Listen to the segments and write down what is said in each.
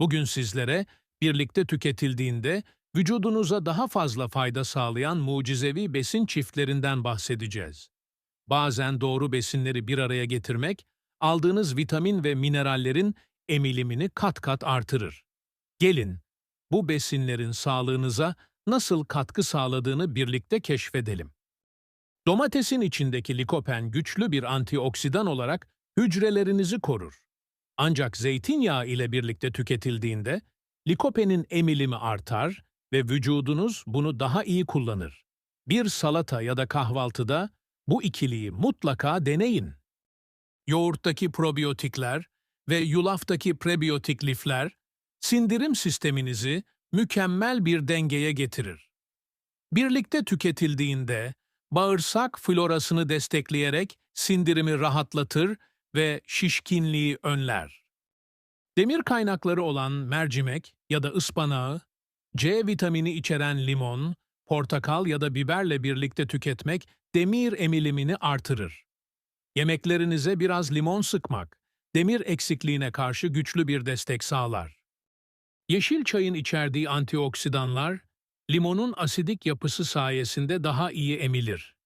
Bugün sizlere birlikte tüketildiğinde vücudunuza daha fazla fayda sağlayan mucizevi besin çiftlerinden bahsedeceğiz. Bazen doğru besinleri bir araya getirmek, aldığınız vitamin ve minerallerin emilimini kat kat artırır. Gelin, bu besinlerin sağlığınıza nasıl katkı sağladığını birlikte keşfedelim. Domatesin içindeki likopen güçlü bir antioksidan olarak hücrelerinizi korur. Ancak zeytinyağı ile birlikte tüketildiğinde likopenin emilimi artar ve vücudunuz bunu daha iyi kullanır. Bir salata ya da kahvaltıda bu ikiliyi mutlaka deneyin. Yoğurttaki probiyotikler ve yulaftaki prebiyotik lifler sindirim sisteminizi mükemmel bir dengeye getirir. Birlikte tüketildiğinde bağırsak florasını destekleyerek sindirimi rahatlatır ve şişkinliği önler. Demir kaynakları olan mercimek ya da ıspanağı, C vitamini içeren limon, portakal ya da biberle birlikte tüketmek demir emilimini artırır. Yemeklerinize biraz limon sıkmak, demir eksikliğine karşı güçlü bir destek sağlar. Yeşil çayın içerdiği antioksidanlar, limonun asidik yapısı sayesinde daha iyi emilir.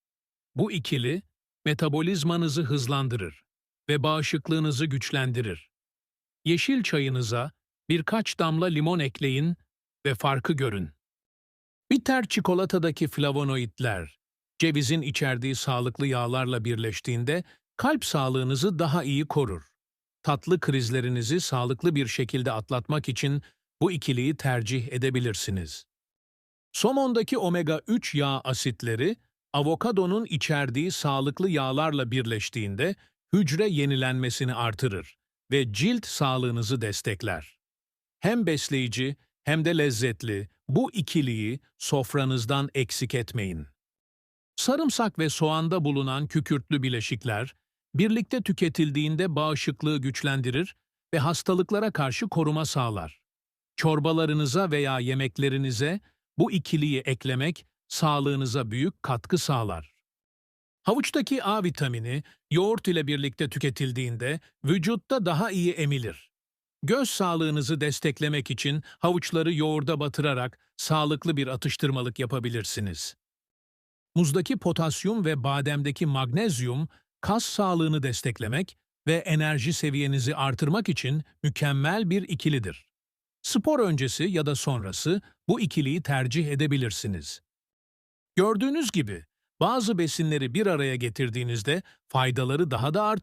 Bu ikili, metabolizmanızı hızlandırır ve bağışıklığınızı güçlendirir. Yeşil çayınıza birkaç damla limon ekleyin ve farkı görün. Bitter çikolatadaki flavonoidler, cevizin içerdiği sağlıklı yağlarla birleştiğinde kalp sağlığınızı daha iyi korur. Tatlı krizlerinizi sağlıklı bir şekilde atlatmak için bu ikiliyi tercih edebilirsiniz. Somondaki omega-3 yağ asitleri, avokadonun içerdiği sağlıklı yağlarla birleştiğinde hücre yenilenmesini artırır ve cilt sağlığınızı destekler. Hem besleyici hem de lezzetli bu ikiliyi sofranızdan eksik etmeyin. Sarımsak ve soğanda bulunan kükürtlü bileşikler, birlikte tüketildiğinde bağışıklığı güçlendirir ve hastalıklara karşı koruma sağlar. Çorbalarınıza veya yemeklerinize bu ikiliyi eklemek sağlığınıza büyük katkı sağlar. Havuçtaki A vitamini yoğurt ile birlikte tüketildiğinde vücutta daha iyi emilir. Göz sağlığınızı desteklemek için havuçları yoğurda batırarak sağlıklı bir atıştırmalık yapabilirsiniz. Muzdaki potasyum ve bademdeki magnezyum kas sağlığını desteklemek ve enerji seviyenizi artırmak için mükemmel bir ikilidir. Spor öncesi ya da sonrası bu ikiliyi tercih edebilirsiniz. Gördüğünüz gibi bazı besinleri bir araya getirdiğinizde faydaları daha da art